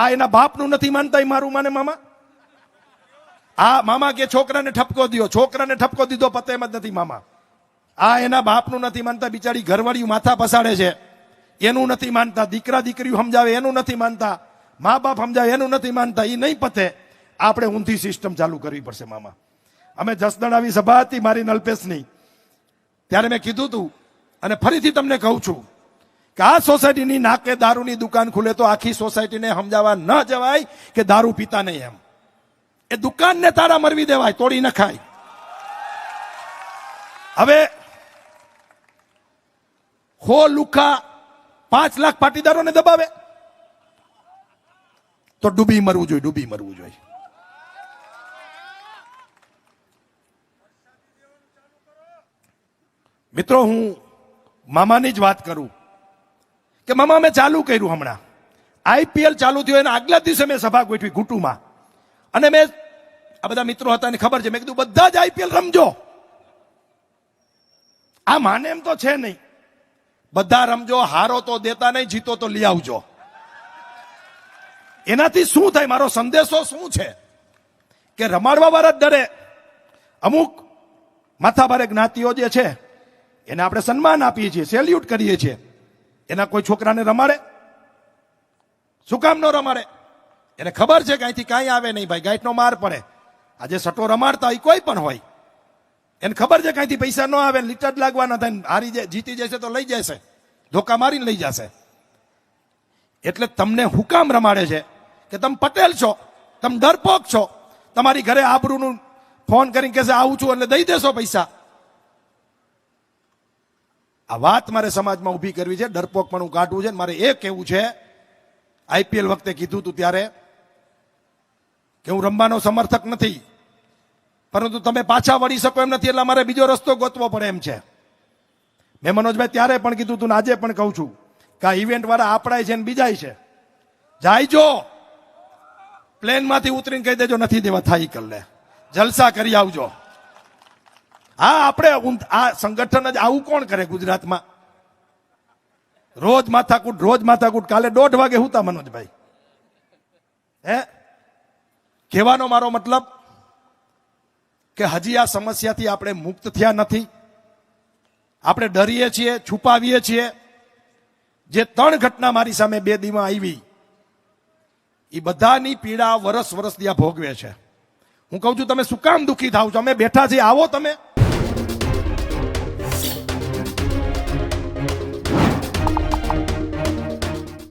આ એના બાપનું નથી માનતા મારું માને મામા? આ મામા કે છોકરાને ઠપકો દો છોકરાને ઠપકો દીધો, પતે એમ જ નથી મામા. આ એના બાપનું નથી માનતા, બિચારી ઘરવાળીયું માથા પસાડે છે. એનું નથી માનતા, દીકરા દીકરીઓ સમજાવે, એનું નથી માનતા, મા બાપ સમજાવે, એનું નથી માનતા એ નહીં પતે. આપણે ઊંધી સિસ્ટમ ચાલુ કરવી પડશે મામા. અમે જસદણ આવી સભા હતી મારી નલ્પેશની. ત્યારે મેં કીધું તું, અને ફરીથી તમને કહું છું કે આ સોસાયટીની નાકે દારૂની દુકાન ખુલે તો આખી સોસાયટીને સમજાવવા ન જવાય કે દારૂ પીતા નહીં એમ. એ દુકાનને તારા મરવી દેવાય, તોડી નખાય હવે હો લુખા, પાંચ લાખ પાટીદારોને દબાવે. તો ડૂબી મરવું જોઈએ, ડૂબી મરવું જોઈએ. મિત્રો, હું મામાની જ વાત કરું. કે મામા મેં ચાલુ કર્યું હમણાં. આઈપીએલ ચાલુ થયું એના આગલા દિવસે મેં સભા ગોઠવી ગુટુમાં અને મેં, આ બધા મિત્રો હતા ખબર છે, મેં કીધું, બધા જ આઈપીએલ રમજો. આ માને એમ તો છે નહીં. બધા રમજો, હારો તો દેતા નહીં, જીતો તો લઈ આવજો. એનાથી શું થાય? મારો સંદેશો શું છે? કે રમાડવા વાળા જ ડરે. અમુક માથાભારે જ્ઞાતિઓ જે છે, એને આપણે સન્માન આપીએ છીએ, સેલ્યુટ કરીએ છીએ. એના કોઈ છોકરાને રમાડે? શું કામ ન રમાડે? એને ખબર છે કાંઈથી કાંઈ આવે નહીં ભાઈ ગાઈટનો માર પડે. આજે સટો રમાડતા હોય, કોઈ પણ હોય. એને ખબર છે કાંઈથી પૈસા ન આવે, લીટર લાગવાના થાય હારી જાય જીતી જશે તો લઈ જશે. ધોકા મારીને લઈ જશે. એટલે તમને હુકામ રમાડે છે? કે તમે પટેલ છો? તમે ડરપોક છો? તમારી ઘરે આબરૂનું ફોન કરીને કહેશે આવું છું, એટલે દઈ દેશો પૈસા. આ વાત મારે સમાજમાં ઊભી કરવી છે ડરપોક પણ હું કાઢવું છે મારે એ કહેવું છે, આઈપીએલ વખતે કીધું હતું ત્યારે કે હું રમવાનો સમર્થક નથી, પરંતુ તમે પાછા વળી શકો એમ નથી એટલે મારે બીજો રસ્તો ગોતવો પડે એમ છે. મેં મનોજભાઈ ત્યારે પણ કીધું હતું ને આજે પણ કહું છું કે આ ઇવેન્ટ વાળા આપણાય છે ને બીજાય છે. જાયજો પ્લેનમાંથી ઉતરીને કહી દેજો, નથી દેવા, થાય કલ્લે જલસા કરી આવજો. હા આપણે આ સંગઠન જ આવું કોણ કરે ગુજરાતમાં? રોજ માથાકૂટ રોજ માથાકૂટ. કાલે દોઢ વાગે હુતા મનોજભાઈ? હે? કહેવાનો મારો મતલબ કે હજી આ સમસ્યાથી આપણે મુક્ત થયા નથી. આપણે ડરીએ છીએ, છુપાવીએ છીએ. જે ત્રણ ઘટના મારી સામે બે દીમાં આવી એ બધાની પીડા વરસ વરસ ત્યાં ભોગવે છે. હું કહું છું, તમે શું કામ દુઃખી થાવ છો? અમે બેઠા છીએ. આવો તમે.